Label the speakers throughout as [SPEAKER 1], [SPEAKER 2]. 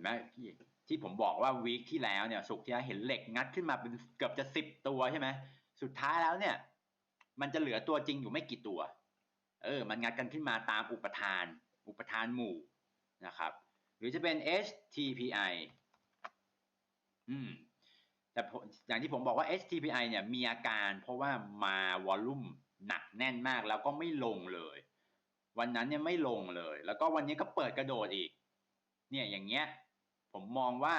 [SPEAKER 1] นไหมพี่ที่ผมบอกว่าวีคที่แล้วเนี่ยสุกที่เห็นเหล็กงัดขึ้นมาเป็นเกือบจะสิบตัวใช่ไหมสุดท้ายแล้วเนี่ย มันจะเหลือตัวจริงอยู่ไม่กี่ตัว เออ มันงัดกันขึ้นมาตามอุปทาน อุปทานหมู่นะครับ หรือจะเป็น HTPI อืมแต่อย่างที่ผมบอกว่า HTPI เนี่ยมีอาการเพราะว่ามาวอลลุ่มหนักแน่นมากแล้วก็ไม่ลงเลย วันนั้นเนี่ยไม่ลงเลย แล้วก็วันนี้ก็เปิดกระโดดอีก เนี่ยอย่างเงี้ย ผมมองว่า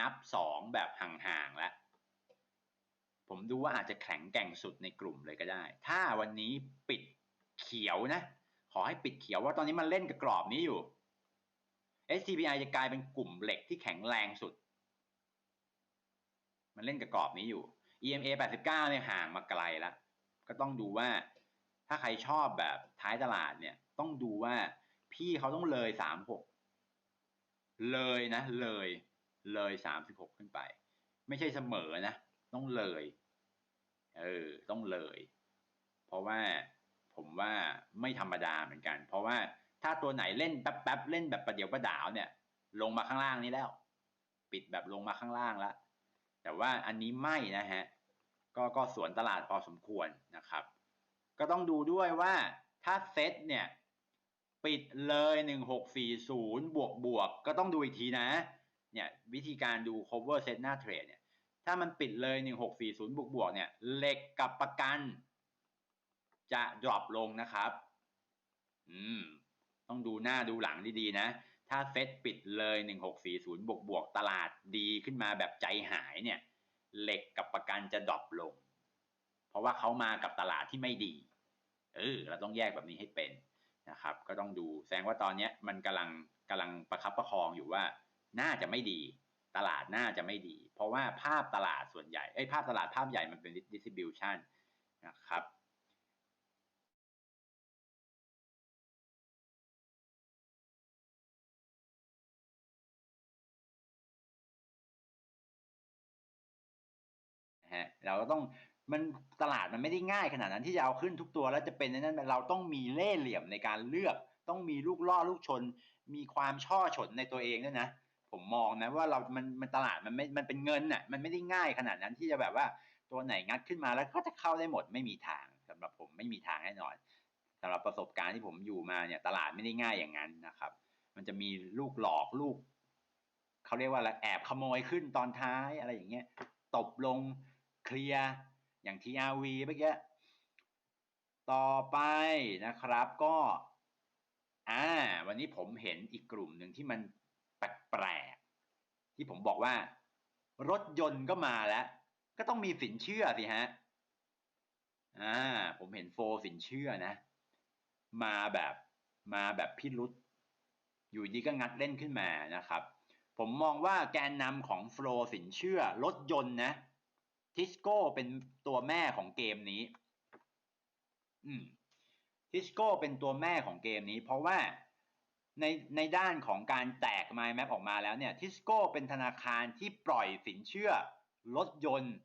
[SPEAKER 1] นับสองแบบห่างๆแล้วผมดูว่าอาจจะแข็งแกร่งสุดในกลุ่มเลยก็ได้ ถ้าวันนี้ปิดเขียวนะ ขอให้ปิดเขียวว่าตอนนี้มันเล่นกับกรอบนี้อยู่ STPI จะกลายเป็นกลุ่มเหล็กที่แข็งแรงสุด มันเล่นกับกรอบนี้อยู่ EMA 89เนี่ยห่างมาไกลแล้ว ก็ต้องดูว่า ถ้าใครชอบแบบท้ายตลาดเนี่ย ต้องดูว่าพี่เขาต้องเลย 36 เลยนะ เลย เลย36ขึ้นไป ไม่ใช่เสมอนะ ต้องเลย เออ ต้องเลย เพราะว่าผมว่าไม่ธรรมดาเหมือนกัน เพราะว่าถ้าตัวไหนเล่นแป๊บๆเล่นแบบประเดี๋ยวประดาวเนี่ย ลงมาข้างล่างนี้แล้ว ปิดแบบลงมาข้างล่างแล้วแต่ว่าอันนี้ไม่นะฮะ ก็ก็สวนตลาดพอสมควรนะครับ ก็ต้องดูด้วยว่าถ้าเซตเนี่ย ปิดเลย 1640 บวกบวกก็ต้องดูอีกทีนะ เนี่ยวิธีการดู cover set หน้าเทรดเนี่ย ถ้ามันปิดเลย 1640 บวกบวกเนี่ยเหล็กกับประกัน จะ drop ลงนะครับ อืม ต้องดูหน้าดูหลังดีๆนะ ถ้าเซตปิดเลย 1640 บวกบวกตลาดดีขึ้นมาแบบใจหายเนี่ยเหล็กกับประกันจะดรอปลง เพราะว่าเขามากับตลาดที่ไม่ดี เออ เราต้องแยกแบบนี้ให้เป็น นะครับ ก็ต้องดูแสดงว่าตอนนี้มันกำลังกำลังประคับประคองอยู่ว่า น่าจะไม่ดี ตลาดน่าจะไม่ดี เพราะว่าภาพตลาดส่วนใหญ่ไอ้ภาพตลาดภาพใหญ่มันเป็น distribution นะครับฮะเราก็ต้อง มันตลาดมันไม่ได้ง่ายขนาดนั้นที่จะเอาขึ้นทุกตัวแล้วจะเป็นนั้นเราต้องมีเล่ห์เหลี่ยมในการเลือก ต้องมีลูกล่อลูกชน มีความช่อฉนในตัวเองด้วยนะผมมองนะว่าเรา มันมันตลาดมันไม่ มันเป็นเงินน่ะ มันไม่ได้ง่ายขนาดนั้นที่จะแบบว่าตัวไหนงัดขึ้นมาแล้วก็จะเข้าได้หมดไม่มีทางสำหรับผมไม่มีทางแน่นอนสำหรับประสบการณ์ที่ผมอยู่มาเนี่ย ตลาดไม่ได้ง่ายอย่างนั้นนะครับ มันจะมีลูกหลอกลูกเขาเรียกว่าอะไรแอบขโมยขึ้นตอนท้ายอะไรอย่างเงี้ยตบลงเคลียร์ อย่าง TRV เมื่อกี้ต่อไปนะครับก็อ่าวันนี้ผมเห็นอีกกลุ่มหนึ่งที่มันแปลกๆที่ผมบอกว่า รถยนต์ก็มาแล้ว ก็ต้องมีสินเชื่อสิฮะอ่าผมเห็นโฟสินเชื่อนะ มาแบบมาแบบพิรุษอยู่ดีก็งัดเล่นขึ้นมานะครับ ผมมองว่าแกนนำของโฟลสินเชื่อรถยนต์นะ ทิสโก้เป็นตัวแม่ของเกมนี้ อืมทิสโก้เป็นตัวแม่ของเกมนี้ เพราะว่าในในด้านของการแตก m ม m a p ออกมาแล้วเนี่ยทิสโก้เป็นธนาคารที่ปล่อยสินเชื่อรถยนต์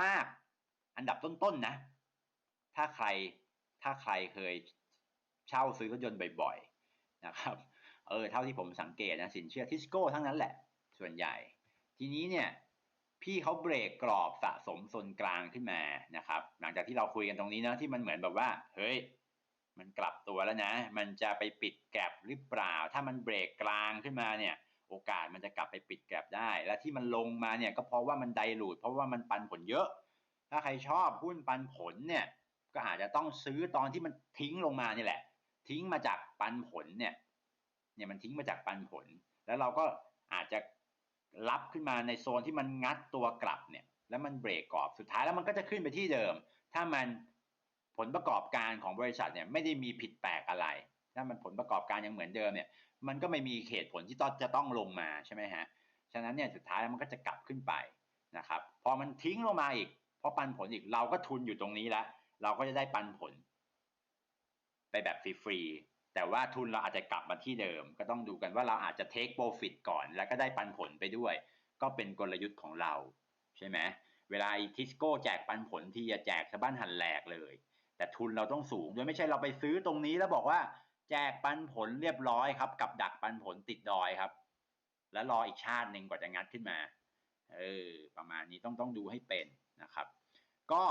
[SPEAKER 1] มากอันดับต้นๆนนะ ถ้าใครถ้าใครเคยเช่าซื้อรถยนต์บ่อยๆนะครับ เออเท่าที่ผมสังเกตนะสินเชื่อทิสโก้ทั้งนั้นแหละ ส่วนใหญ่ ทีนี้เนี่ย พี่เขาเบรกกรอบสะสมโซนกลางขึ้นมานะครับ หลังจากที่เราคุยกันตรงนี้นะที่มันเหมือนแบบว่า เฮ้ย มันกลับตัวแล้วนะ มันจะไปปิดแกลบหรือเปล่า ถ้ามันเบรกกลางขึ้นมาเนี่ย โอกาสมันจะกลับไปปิดแกลบได้ และที่มันลงมาเนี่ยก็เพราะว่ามันไดรูดเพราะว่ามันปันผลเยอะ ถ้าใครชอบหุ้นปันผลเนี่ย ก็อาจจะต้องซื้อตอนที่มันทิ้งลงมานี่แหละ ทิ้งมาจากปันผลเนี่ย เนี่ยมันทิ้งมาจากปันผล แล้วเราก็อาจจะ รับขึ้นมาในโซนที่มันงัดตัวกลับเนี่ยแล้วมันเบรกกรอบสุดท้ายแล้วมันก็จะขึ้นไปที่เดิม ถ้ามันผลประกอบการของบริษัทเนี่ยไม่ได้มีผิดแปลกอะไร ถ้ามันผลประกอบการยังเหมือนเดิมเนี่ยมันก็ไม่มีเหตุผลที่ต้องจะต้องลงมาใช่ไหมฮะฉะนั้นเนี่ยสุดท้ายมันก็จะกลับขึ้นไปนะครับพอมันทิ้งลงมาอีกพอปันผลอีกเราก็ทุนอยู่ตรงนี้แล้วเราก็จะได้ปันผล ไปแบบฟรี แต่ว่าทุนเราอาจจะกลับมาที่เดิม ก็ต้องดูกันว่าเราอาจจะเทคโปรฟิตก่อน แล้วก็ได้ปันผลไปด้วย ก็เป็นกลยุทธ์ของเรา ใช่ไหมเวลาทิสโก้แจกปันผลที่จะแจกชาวบ้านหันแหลกเลย แต่ทุนเราต้องสูงโดยไม่ใช่เราไปซื้อตรงนี้แล้วบอกว่า แจกปันผลเรียบร้อยครับ กับดักปันผลติดดอยครับ แล้วรออีกชาติหนึ่งกว่าจะงัดขึ้นมาเออประมาณนี้ต้องต้องดูให้เป็นนะครับ ก็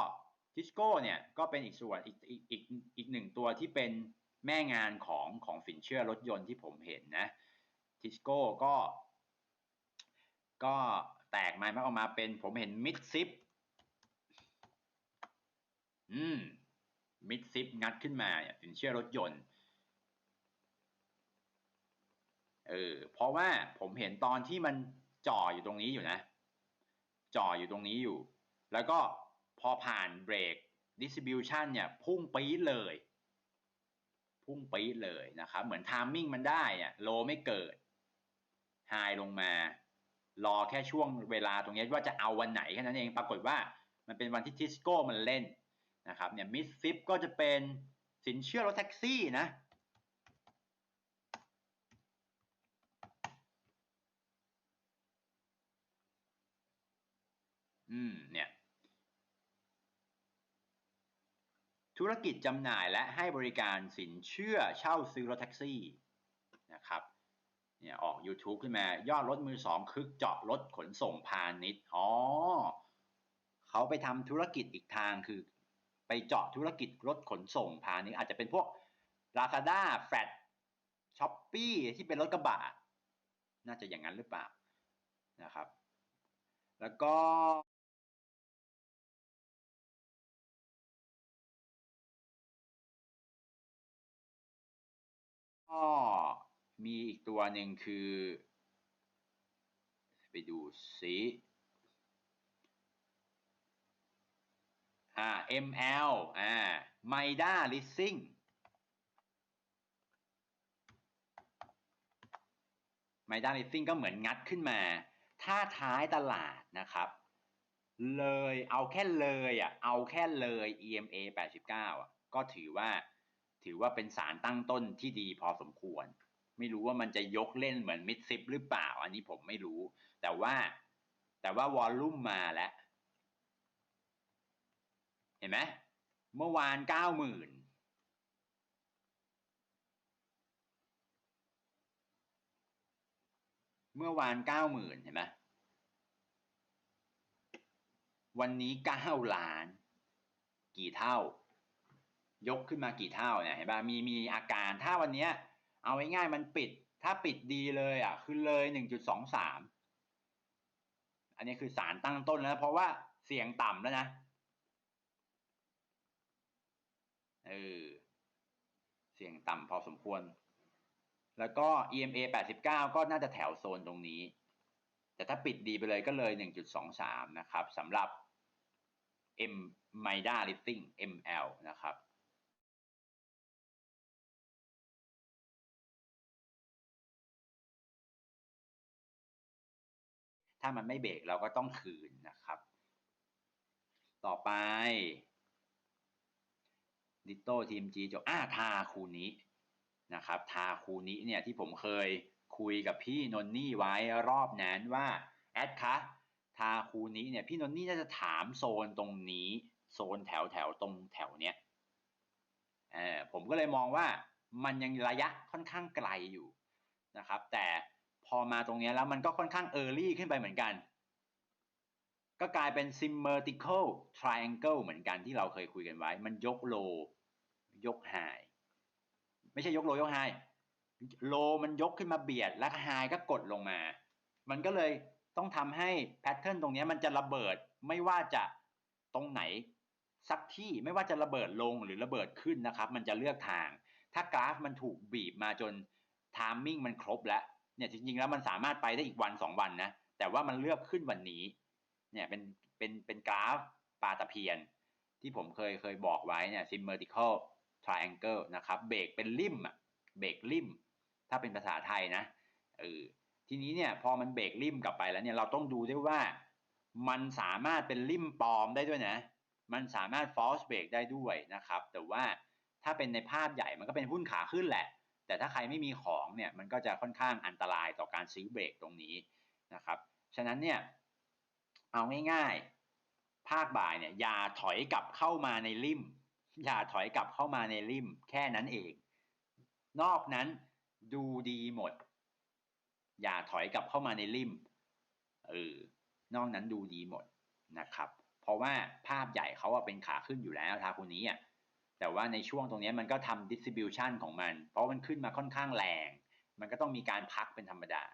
[SPEAKER 1] ทิสโก้เนี่ยก็เป็นอีกส่วนอีกอีกอีกอีกหนึ่งตัวที่เป็น แม่งานของของสินเชื่อรถยนต์ที่ผมเห็นนะทิสโก้ก็ ก็แตกมาออกมาเป็นผมเห็นมิดซิปอืมมิดซิปงัดขึ้นมาสินเชื่อรถยนต์เออเพราะว่าผมเห็นตอนที่มันจ่ออยู่ตรงนี้อยู่นะ จ่ออยู่ตรงนี้อยู่ แล้วก็พอผ่านเบรก distribution เนี่ย พุ่งปี๊ดเลย พุ่งปี๊ดเลยนะครับ เหมือนทามมิ่งมันได้เนี่ยโลไม่เกิดไฮลงมา รอแค่ช่วงเวลาตรงนี้ว่าจะเอาวันไหนแค่นั้นเองปรากฏว่ามันเป็นวันที่ทิสโก้มันเล่นนะครับเนี่ยมิสซิปก็จะเป็นสินเชื่อรถแท็กซี่นะอืมเนี่ย ธุรกิจจำหน่ายและให้บริการสินเชื่อเช่าซื้อรถแท็กซี่นะครับเนี่ยออก YouTube ขึ้นมายอดรถมือสองคึกเจาะรถขนส่งพาณิชย์อ๋อเขาไปทำธุรกิจอีกทางคือ ไปเจาะธุรกิจรถขนส่งพาณิชย์อาจจะเป็นพวก Lazada f l a t s h o p ป e ที่เป็นรถกระบะ น่าจะอย่างนั้นหรือเปล่านะครับ แล้วก็ ก็มีอีกตัวหนึ่งคือ ไปดูสิอ่า ML อ่า Maida Leasing ไมด้าลิสซิ่งก็เหมือนงัดขึ้นมา ถ้าท้ายตลาดนะครับ เลยเอาแค่เลยอะ เอาแค่เลย EMA 89อะ ก็ถือว่า ถือว่าเป็นสารตั้งต้นที่ดีพอสมควร ไม่รู้ว่ามันจะยกเล่นเหมือนมิดซิปหรือเปล่า อันนี้ผมไม่รู้ แต่ว่าแต่ว่าวอลลุ่มมาแล้ว เห็นไหมเมื่อวานเก้าหมื่นเมื่อวานเก้าหมื่นเห็นไหมวันนี้เก้าล้าน กี่เท่า ยกขึ้นมากี่เท่าเนี่ยเห็นป่ะมีมีอาการถ้าวันนี้เอาง่ายๆมันปิด ถ้าปิดดีเลยอะคือเลยหนึ่งจุดสองสามอันนี้คือสารตั้งต้นแล้ว เพราะว่าเสียงต่ำแล้วนะเออเสียงต่ำพอสมควร แล้วก็ EMA 89 ก็น่าจะแถวโซนตรงนี้ แต่ถ้าปิดดีไปเลยก็เลย 1.23 นะครับสำหรับ M MIDA Lifting ML นะครับามันไม่เบรกเราก็ต้องคืนนะครับ ต่อไปดิโต้ทีมจีจบอ้าทาคูนี้นะครับ ทาคูนี้เนี่ยที่ผมเคยคุยกับพี่นนนี่ไว้รอบนั้นว่าแอดคะทาคูนี้เนี่ยพี่นนนี่น่าจะถามโซนตรงนี้ โซนแถวแถวตรงแถวเนี้ยเออผมก็เลยมองว่ามันยังระยะค่อนข้างไกลอยู่นะครับ แต่ พอมาตรงนี้แล้วมันก็ค่อนข้างเออร์ลี่ขึ้นไปเหมือนกัน ก็กลายเป็น symmetrical triangle เหมือนกันที่เราเคยคุยกันไว้ มันยกโล ยกไฮไม่ใช่ยกโลยกไฮโลมันยกขึ้นมาเบียด แล้วไฮก็กดลงมา มันก็เลยต้องทำให้แพทเทิร์นตรงนี้มันจะระเบิดไม่ว่าจะตรงไหนสักที่ไม่ว่าจะระเบิดลงหรือระเบิดขึ้นนะครับ มันจะเลือกทาง ถ้ากราฟมันถูกบีบมาจนทามมิ่งมันครบแล้ว เนี่ยจริงๆแล้วมันสามารถไปได้อีกวันสองวันนะแต่ว่ามันเลือกขึ้นวันนี้ เนี่ยเป็นเป็นเป็นกราฟปลาตะเพียน ที่ผมเคยเคยบอกไว้เนี่ย symmetrical triangle นะครับเบรกเป็นริมอะเบรกริม ถ้าเป็นภาษาไทยนะเออทีนี้เนี่ยพอมันเบรกริมกลับไปแล้วเนี่ยเราต้องดูด้วยว่ามันสามารถเป็นริมปลอมได้ด้วยนะ มันสามารถ false break ได้ด้วยนะครับ แต่ว่าถ้าเป็นในภาพใหญ่มันก็เป็นหุ้นขาขึ้นแหละ แต่ถ้าใครไม่มีของเนี่ยมันก็จะค่อนข้างอันตรายต่อการซื้อเบรกตรงนี้นะครับ ฉะนั้นเนี่ยเอาง่ายๆ ภาคบ่ายเนี่ยอย่าถอยกลับเข้ามาในริม อย่าถอยกลับเข้ามาในริม แค่นั้นเอง นอกนั้นดูดีหมด อย่าถอยกลับเข้ามาในริมเออนอกนั้นดูดีหมดนะครับ เพราะว่าภาพใหญ่เขาเป็นขาขึ้นอยู่แล้วทาคุนี้อะ แต่ว่าในช่วงตรงนี้มันก็ทำ distribution ของมัน เพราะมันขึ้นมาค่อนข้างแรง มันก็ต้องมีการพักเป็นธรรมดา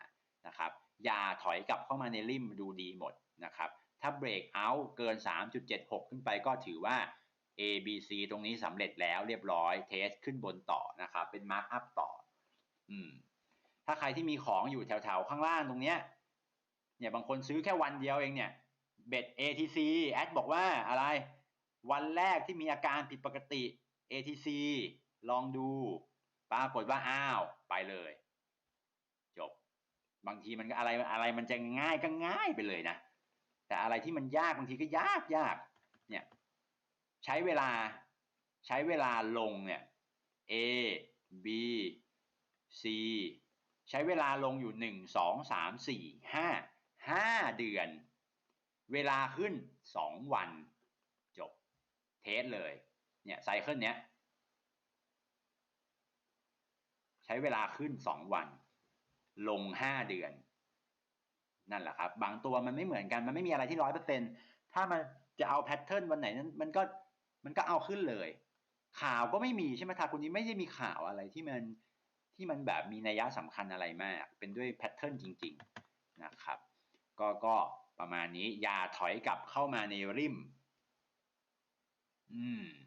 [SPEAKER 1] นะครับอย่าถอยกลับเข้ามาในริมดูดีหมดนะครับ ถ้าเบรกเอา์เกิน 3.76 ขึ้นไปก็ถือว่า A B C ตรงนี้สำเร็จแล้วเรียบร้อยเทสขึ้นบนต่อนะครับ เป็นมาร์กอัพต่อ อืม ถ้าใครที่มีของอยู่แถวๆ ข้างล่างตรงเนี้ย เนี่ยบางคนซื้อแค่วันเดียวเองเนี่ย เบ็ด ATC แอดบอกว่าอะไร วันแรกที่มีอาการผิดปกติ ATC ลองดู ปรากฏว่าอ้าว ไปเลย จบบางทีมันก็อะไรอะไรมันจะง่ายก็ง่ายไปเลยนะ แต่อะไรที่มันยากบางทีก็ยากยากเนี่ยใช้เวลาใช้เวลาลงเนี่ย A B C ใช้เวลาลงอยู่หนึ่งสองสามสี่ห้าห้าเดือน เวลาขึ้นสองวัน เทสเลย เนี่ยไซเคิลเนี้ย ใช้เวลาขึ้นสองวัน ลงห้าเดือน นั่นแหละครับ บางตัวมันไม่เหมือนกัน มันไม่มีอะไรที่ร้อยเปอร์เซ็นถ้ามันจะเอาแพทเทิร์นวันไหนนั้นมันก็มันก็เอาขึ้นเลย ข่าวก็ไม่มีใช่ไหมทาคุณนี้ไม่ได้มีข่าวอะไรที่มันที่มันแบบมีนัยยะสำคัญอะไรมาก เป็นด้วยแพทเทิร์นจริง ๆ นะครับ ก็ก็ประมาณนี้อย่าถอยกลับเข้ามาในริม อืม